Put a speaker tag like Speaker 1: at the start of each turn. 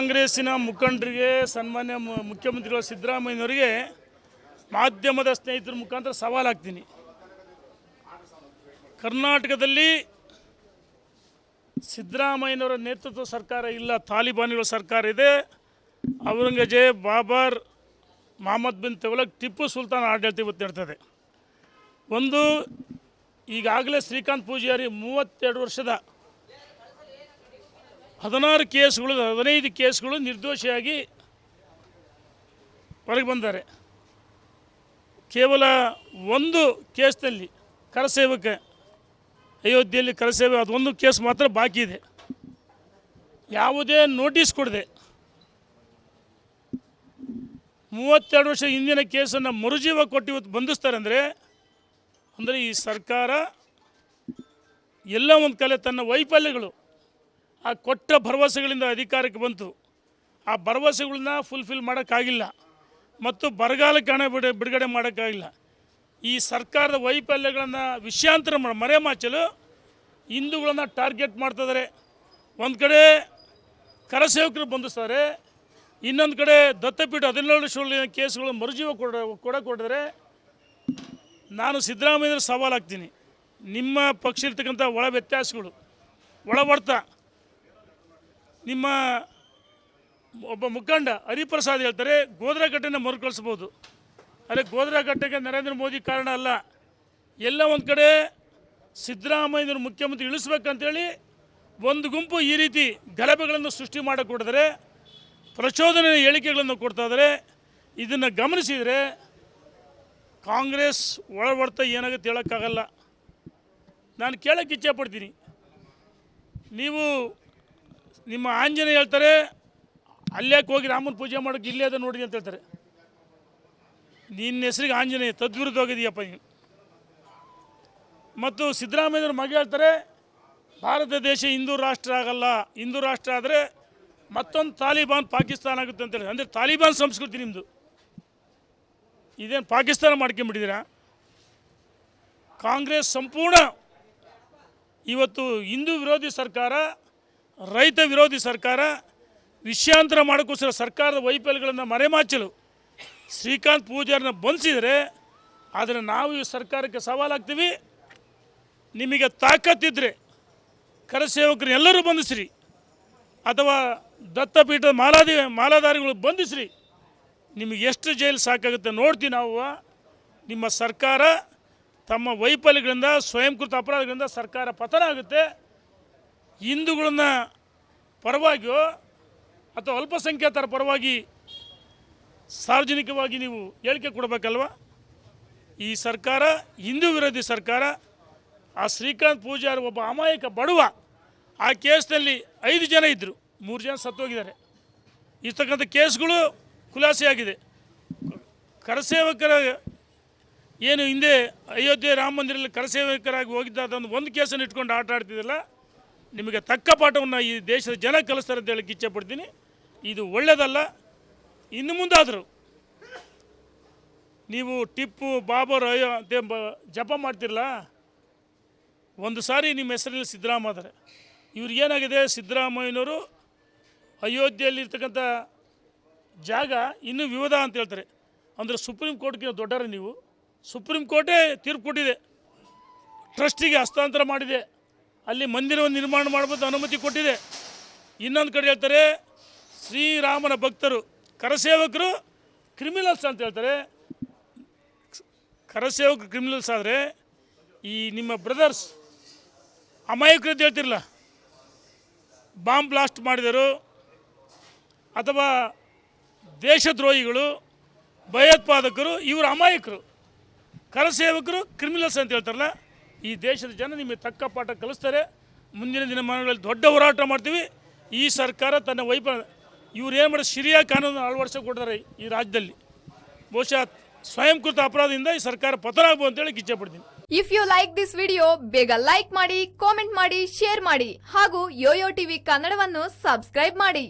Speaker 1: ಕಾಂಗ್ರೆಸ್ಸಿನ ಮುಖಂಡರಿಗೆ, ಸನ್ಮಾನ್ಯ ಮುಖ್ಯಮಂತ್ರಿಗಳ ಸಿದ್ದರಾಮಯ್ಯನವರಿಗೆ ಮಾಧ್ಯಮದ ಸ್ನೇಹಿತರ ಮುಖಾಂತರ ಸವಾಲಾಗ್ತೀನಿ ಕರ್ನಾಟಕದಲ್ಲಿ ಸಿದ್ದರಾಮಯ್ಯನವರ ನೇತೃತ್ವ ಸರ್ಕಾರ ಇಲ್ಲ, ತಾಲಿಬಾನಿಗಳ ಸರ್ಕಾರ ಇದೆ. ಔರಂಗಜೇಬ್, ಬಾಬರ್, ಮಹಮ್ಮದ್ ಬಿನ್ ತೆವಲಕ್ ಟಿಪ್ಪು ಸುಲ್ತಾನ್ ಆಡಳಿತ ಇವತ್ತು ನಡ್ತದೆ. ಒಂದು ಈಗಾಗಲೇ ಶ್ರೀಕಾಂತ್ ಪೂಜಾರಿ ಮೂವತ್ತೆರಡು ವರ್ಷದ ಹದಿನಾರು ಕೇಸ್ಗಳು, ಹದಿನೈದು ಕೇಸ್ಗಳು ನಿರ್ದೋಷಿಯಾಗಿ ಹೊರಗೆ ಬಂದ್ದಾರೆ ಕೇವಲ ಒಂದು ಕೇಸ್ನಲ್ಲಿ ಕರಸೇವಕ ಅಯೋಧ್ಯೆಯಲ್ಲಿ ಕರಸೇವೆ, ಅದೊಂದು ಕೇಸ್ ಮಾತ್ರ ಬಾಕಿ ಇದೆ. ಯಾವುದೇ ನೋಟಿಸ್ ಕೊಡದೆ ಮೂವತ್ತೆರಡು ವರ್ಷ ಹಿಂದಿನ ಕೇಸನ್ನು ಮರುಜೀವ ಕೊಟ್ಟು ಇವತ್ತು ಬಂಧಿಸ್ತಾರೆ ಅಂದರೆ ಅಂದರೆ ಈ ಸರ್ಕಾರ ಎಲ್ಲ ಒಂದು ಕಲೆ ತನ್ನ ವೈಫಲ್ಯಗಳು ಆ ಕೊಟ್ಟ ಭರವಸೆಗಳಿಂದ ಅಧಿಕಾರಕ್ಕೆ ಬಂತು. ಆ ಭರವಸೆಗಳನ್ನ ಫುಲ್ಫಿಲ್ ಮಾಡೋಕ್ಕಾಗಿಲ್ಲ. ಮತ್ತು ಬರಗಾಲಕ್ಕೆ ಹಣ ಬಿಡ, ಬಿಡುಗಡೆ ಮಾಡೋಕ್ಕಾಗಿಲ್ಲ. ಈ ಸರ್ಕಾರದ ವೈಫಲ್ಯಗಳನ್ನು ವಿಷಯಾಂತರ ಮಾಡ ಮರೆಮಾಚಲು ಹಿಂದೂಗಳನ್ನು ಟಾರ್ಗೆಟ್ ಮಾಡ್ತಿದ್ದಾರೆ ಒಂದು ಕಡೆ ಕರಸೇವಕರು ಬಂಧಿಸ್ತಾರೆ. ಇನ್ನೊಂದು ಕಡೆ ದತ್ತಪೀಠ ಹದಿನೇಳು ಶೂಲ್ ಕೇಸ್ಗಳು ಮರುಜೀವ ಕೊಡ ಕೊಡಕ್ಕೆ ನಾನು ಸಿದ್ದರಾಮಯ್ಯರ ಸವಾಲಾಗ್ತೀನಿ. ನಿಮ್ಮ ಪಕ್ಷ ಇರ್ತಕ್ಕಂಥ ಒಳ ವ್ಯತ್ಯಾಸಗಳು ಒಳ ನಿಮ್ಮ ಒಬ್ಬ ಮುಖಂಡ ಹರಿಪ್ರಸಾದ್ ಹೇಳ್ತಾರೆ ಘಟ್ಟೆನ ಮರುಕಳಿಸ್ಬೋದು. ಅದೇ ಘಟ್ಟಕ್ಕೆ ನರೇಂದ್ರ ಮೋದಿ ಕಾರಣ ಅಲ್ಲ. ಎಲ್ಲ ಒಂದು ಕಡೆ ಸಿದ್ದರಾಮಯ್ಯನವರು ಮುಖ್ಯಮಂತ್ರಿ ಇಳಿಸ್ಬೇಕಂತೇಳಿ ಒಂದು ಗುಂಪು ಈ ರೀತಿ ಗಲಭೆಗಳನ್ನು ಸೃಷ್ಟಿ ಮಾಡಕ್ಕೆ ಕೊಡಿದರೆ ಪ್ರಚೋದನೆ ಹೇಳಿಕೆಗಳನ್ನು ಕೊಡ್ತಾ ಇದನ್ನು ಗಮನಿಸಿದರೆ ಕಾಂಗ್ರೆಸ್ ಒಳ ಹೊಡ್ತ ಏನಾಗುತ್ತೆ ಹೇಳೋಕ್ಕಾಗಲ್ಲ. ನಾನು ಕೇಳೋಕ್ಕೆ ಇಚ್ಛೆ ಪಡ್ತೀನಿ ನೀವು ನಿಮ್ಮ ಆಂಜನೇಯ ಹೇಳ್ತಾರೆ, ಅಲ್ಲೇ ಹೋಗಿ ರಾಮನ ಪೂಜೆ ಮಾಡೋಕೆ ಇಲ್ಲೇ ಅದ ನೋಡಿ ಅಂತ ಹೇಳ್ತಾರೆ. ನಿನ್ನ ಹೆಸರಿಗೆ ಆಂಜನೇಯ ತದ್ವಿರುದ್ಧ ಹೋಗಿದೆಯಪ್ಪ ನೀನು. ಮತ್ತು ಸಿದ್ದರಾಮಯ್ಯವ್ರ ಮಗ ಹೇಳ್ತಾರೆ, ಭಾರತ ದೇಶ ಹಿಂದೂ ರಾಷ್ಟ್ರ ಆಗಲ್ಲ, ಹಿಂದೂ ರಾಷ್ಟ್ರ ಆದರೆ ಮತ್ತೊಂದು ತಾಲಿಬಾನ್ ಪಾಕಿಸ್ತಾನ ಆಗುತ್ತೆ ಅಂತೇಳಿ ಅಂದರೆ ತಾಲಿಬಾನ್ ಸಂಸ್ಕೃತಿ ನಿಮ್ಮದು ಇದೇನು ಪಾಕಿಸ್ತಾನ ಮಾಡ್ಕೊಂಬಿಟ್ಟಿದ್ದೀರಾ? ಕಾಂಗ್ರೆಸ್ ಸಂಪೂರ್ಣ ಇವತ್ತು ಹಿಂದೂ ವಿರೋಧಿ ಸರ್ಕಾರ ರೈತ ವಿರೋಧಿ ಸರ್ಕಾರ ವಿಷಯಾಂತರ ಮಾಡೋಕ್ಕೋಸ್ಕರ ಸರ್ಕಾರದ ವೈಫಲ್ಯಗಳನ್ನು ಮರೆಮಾಚಲು ಶ್ರೀಕಾಂತ್ ಪೂಜಾರನ್ನ ಬಂಧಿಸಿದರೆ ಆದರೆ ನಾವು ಈ ಸರ್ಕಾರಕ್ಕೆ ಸವಾಲಾಗ್ತೀವಿ. ನಿಮಗೆ ತಾಕತ್ತಿದ್ದರೆ ಕರಸೇವಕರು ಎಲ್ಲರೂ ಬಂಧಿಸ್ರಿ. ಅಥವಾ ದತ್ತಪೀಠದ ಮಾಲಾದಿ ಮಾಲಾಧಾರಿಗಳು ಬಂಧಿಸ್ರಿ. ನಿಮಗೆ ಎಷ್ಟು ಜೈಲು ಸಾಕಾಗುತ್ತೆ ನೋಡ್ತೀವಿ ನಾವು. ನಿಮ್ಮ ಸರ್ಕಾರ ತಮ್ಮ ವೈಫಲ್ಯಗಳಿಂದ, ಸ್ವಯಂಕೃತ ಅಪರಾಧಗಳಿಂದ ಸರ್ಕಾರ ಪತನ ಆಗುತ್ತೆ. ಹಿಂದೂಗಳನ್ನ ಪರವಾಗಿಯೋ ಅಥವಾ ಅಲ್ಪಸಂಖ್ಯಾತರ ಪರವಾಗಿ ಸಾರ್ವಜನಿಕವಾಗಿ ನೀವು ಹೇಳಿಕೆ ಕೊಡಬೇಕಲ್ವ? ಈ ಸರ್ಕಾರ, ಹಿಂದೂ ವಿರೋಧಿ ಸರ್ಕಾರ, ಆ ಶ್ರೀಕಾಂತ್ ಪೂಜಾರಿ ಒಬ್ಬ ಅಮಾಯಕ ಬಡವ, ಆ ಕೇಸ್ನಲ್ಲಿ ಐದು ಜನ ಇದ್ದರು ಮೂರು ಜನ ಸತ್ತೋಗಿದ್ದಾರೆ. ಇರ್ತಕ್ಕಂಥ ಕೇಸ್ಗಳು ಖುಲಾಸೆಯಾಗಿದೆ. ಕರಸೇವಕರ ಏನು ಹಿಂದೆ ಅಯೋಧ್ಯೆ ರಾಮ ಮಂದಿರಲ್ಲಿ ಕರಸೇವಕರಾಗಿ ಹೋಗಿದ್ದ ಅದೊಂದು ಒಂದು ಕೇಸನ್ನು ಇಟ್ಕೊಂಡು ಆಟ ಆಡ್ತಿದ್ದಲ್ಲ. ನಿಮಗೆ ತಕ್ಕ ಪಾಠವನ್ನು ಈ ದೇಶದ ಜನ ಕಲಿಸ್ತಾರೆ ಅಂತ ಹೇಳಕ್ಕೆ ಇಚ್ಛೆಪಡ್ತೀನಿ ಇದು ಒಳ್ಳೆಯದಲ್ಲ ಇನ್ನು ಮುಂದಾದರೂ. ನೀವು ಟಿಪ್ಪು ಬಾಬರ್ ಅಯ್ಯೋ ಅಂತ ಜಪ ಮಾಡ್ತಿರಲ್ಲ, ಒಂದು ಸಾರಿ ನಿಮ್ಮ ಹೆಸರಲ್ಲಿ ಸಿದ್ದರಾಮ ಆದರೆ. ಇವ್ರಿಗೇನಾಗಿದೆ ಸಿದ್ದರಾಮಯ್ಯನವರು ಅಯೋಧ್ಯೆಯಲ್ಲಿರ್ತಕ್ಕಂಥ ಜಾಗ ಇನ್ನೂ ವಿವಾದ ಅಂತ ಹೇಳ್ತಾರೆ. ಅಂದರೆ ಸುಪ್ರೀಂ ಕೋರ್ಟ್ಗೆ ದೊಡ್ಡರ ನೀವು. ಸುಪ್ರೀಂ ಕೋರ್ಟೇ ತೀರ್ಪು ಕೊಟ್ಟಿದೆ. ಟ್ರಸ್ಟಿಗೆ ಹಸ್ತಾಂತರ ಮಾಡಿದೆ. ಅಲ್ಲಿ ಮಂದಿರವನ್ನು ನಿರ್ಮಾಣ ಮಾಡಬಹುದು ಅನುಮತಿ ಕೊಟ್ಟಿದೆ. ಇನ್ನೊಂದು ಕಡೆ ಹೇಳ್ತಾರೆ, ಶ್ರೀರಾಮನ ಭಕ್ತರು, ಕರಸೇವಕರು ಕ್ರಿಮಿನಲ್ಸ್ ಅಂತ ಹೇಳ್ತಾರೆ. ಕರಸೇವಕ ಕ್ರಿಮಿನಲ್ಸ್ ಆದರೆ ಈ ನಿಮ್ಮ ಬ್ರದರ್ಸ್ ಅಮಾಯಕರು ಅಂತ ಹೇಳ್ತಿರಲ್ಲ ಬಾಂಬ್ ಬ್ಲಾಸ್ಟ್ ಮಾಡಿದರು, ಅಥವಾ ದೇಶದ್ರೋಹಿಗಳು, ಭಯೋತ್ಪಾದಕರು, ಇವರು ಅಮಾಯಕರು, ಕರಸೇವಕರು ಕ್ರಿಮಿನಲ್ಸ್ ಅಂತ ಹೇಳ್ತಾರಲ್ಲ ಈ ದೇಶದ ಜನ ನಿಮಗೆ ತಕ್ಕ ಪಾಠ ಕಲಿಸ್ತಾರೆ. ಮುಂದಿನ ದಿನಮಾನಗಳಲ್ಲಿ ದೊಡ್ಡ ಹೋರಾಟ ಮಾಡ್ತೀವಿ. ಈ ಸರ್ಕಾರ ತನ್ನ ವೈಫಲ್ಯ ಇವ್ರು ಏನು ಮಾಡಿ ಸಿರಿಯಾ ಕಾನೂನು ಅಳವಡಿಸಿಕೊಡ್ತಾರೆ ಈ ರಾಜ್ಯದಲ್ಲಿ. ಬಹುಶಃ ಸ್ವಯಂಕೃತ ಅಪರಾಧದಿಂದ ಈ ಸರ್ಕಾರ ಪತನ ಆಗ್ಬೋದು ಅಂತೇಳಿ ಕಿಚ್ಚೆ ಪಡ್ತೀನಿ.
Speaker 2: If you like this video ಬೇಗ ಲೈಕ್ ಮಾಡಿ ಕಾಮೆಂಟ್ ಮಾಡಿ ಶೇರ್ ಮಾಡಿ ಹಾಗೂ ಯೋಯೋ ಟಿವಿ ಕನ್ನಡವನ್ನು ಸಬ್ಸ್ಕ್ರೈಬ್ ಮಾಡಿ.